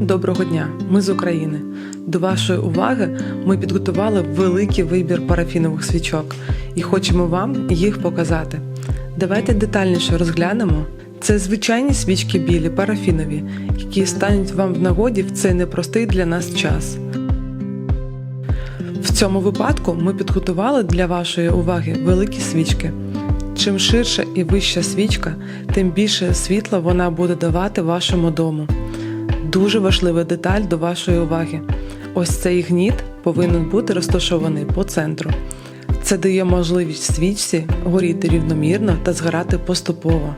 Доброго дня! Ми з України. До вашої уваги ми підготували великий вибір парафінових свічок і хочемо вам їх показати. Давайте детальніше розглянемо. Це звичайні свічки білі, парафінові, які стануть вам в нагоді в цей непростий для нас час. В цьому випадку ми підготували для вашої уваги великі свічки. Чим ширша і вища свічка, тим більше світла вона буде давати вашому дому. Дуже важлива деталь до вашої уваги. Ось цей гніт повинен бути розташований по центру. Це дає можливість свічці горіти рівномірно та згорати поступово.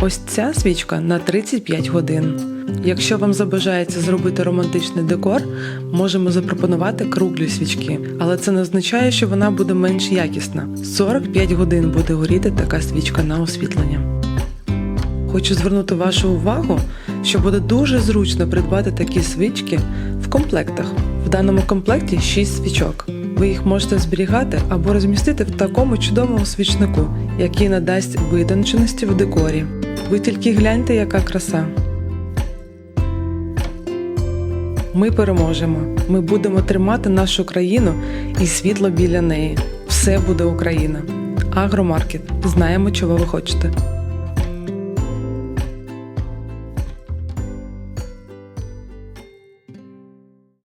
Ось ця свічка на 35 годин. Якщо вам забажається зробити романтичний декор, можемо запропонувати круглі свічки, але це не означає, що вона буде менш якісна. 45 годин буде горіти така свічка на освітлення. Хочу звернути вашу увагу, що буде дуже зручно придбати такі свічки в комплектах. В даному комплекті 6 свічок. Ви їх можете зберігати або розмістити в такому чудовому свічнику, який надасть витонченості в декорі. Ви тільки гляньте, яка краса. Ми переможемо. Ми будемо тримати нашу країну і світло біля неї. Все буде Україна. Агромаркет. Знаємо, чого ви хочете.